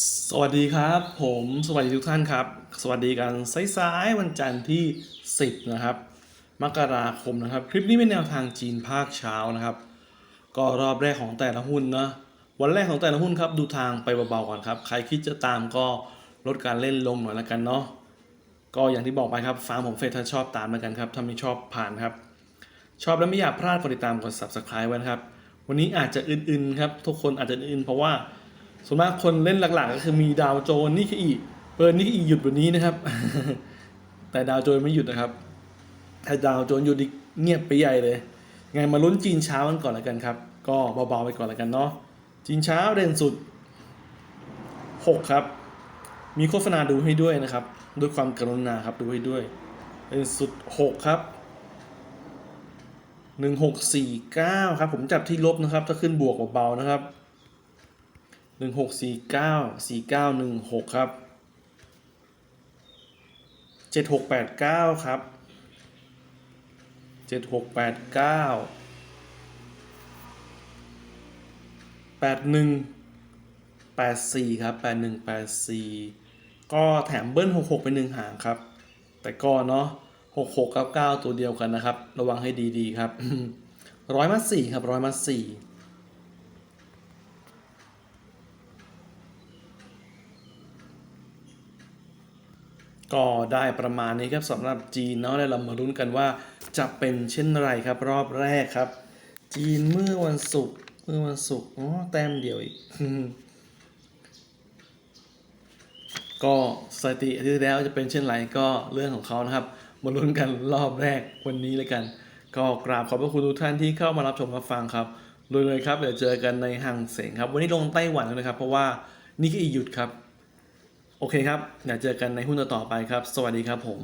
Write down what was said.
สวัสดีครับ ผมสวัสดีทุกท่านครับ สวัสดีกันสายๆวันจันทร์ที่ 10 นะครับ มกราคมนะครับ คลิปนี้เป็นแนวทางจีนภาคเช้านะครับ ก็รอบแรกของแต่ละหุ้นนะวันแรกของแต่ละหุ้นครับดูทางไปเบาๆก่อนครับใครคิดจะตามก็ลดการเล่นลงหน่อยละกันเนาะก็อย่างที่บอกไปครับฟังผมเฟซถ้าชอบตามแล้วกันครับถ้าไม่ชอบผ่านครับ ชอบแล้วไม่อยากพลาดกดติดตามกด subscribe ไว้นะครับ วันนี้อาจจะอื่นๆครับทุกคนอาจจะอื่นๆเพราะว่า ส่วนมากคนเล่นหลักๆ ก็คือมีดาวโจนนี่คืออีเปิดนี่คืออีหยุดวันนี้นะครับ แต่ดาวโจนไม่หยุดนะครับ ถ้าดาวโจนหยุดอีกเงียบไปใหญ่เลยไงมาลุ้นจีนเช้ากันก่อนแล้วกันครับ ก็เบาๆไปก่อนแล้วกันเนาะจีนเช้าเด่นสุด 6 ครับ มีโฆษณาดูให้ด้วยนะครับ ด้วยความกรุณาครับดูให้ด้วยเด่นสุด 6 ครับ1649 ครับ ผมจับที่ลบนะครับ ถ้าขึ้นบวกเบาๆนะครับ หนึ่งหกสี่เก้าสี่เก้าหนึ่งหกครับเจ็ดหกแปดเก้าครับเจ็ดหกแปดเก้าแปดหนึ่งแปดสี่ครับแปดหนึ่งแปดสี่ก็แถมเบิ้ลหกหกไปหนึ่งหางครับ แต่ก็เนาะหกหกกับเก้าตัวเดียวกันนะครับ ระวังให้ดีๆครับร้อยมัดสี่ครับร้อยมัดสี่ ก็ได้ประมาณนี้ครับสำหรับจีนเนาะแล้วเรามาลุ้นกันว่าจะเป็นเช่นไรครับรอบแรกครับ จีนเมื่อวันศุกร์เมื่อวันศุกร์อ๋อแต้มเดียวอีกก็สถิติที่แล้วจะเป็นเช่นไรก็เรื่องของเขานะครับ มาลุ้นกันรอบแรกวันนี้เลยกัน ก็กราบขอบพระคุณทุกท่านที่เข้ามารับชมรับฟังครับรวยเลยครับเดี๋ยวเจอกันในห่างเสงครับ วันนี้ลงไต้หวันแล้วนะครับ เพราะว่านี่คืออีกหยุดครับ โอเคครับเดี๋ยวเจอกันในหุ้นต่อไปครับ สวัสดีครับผม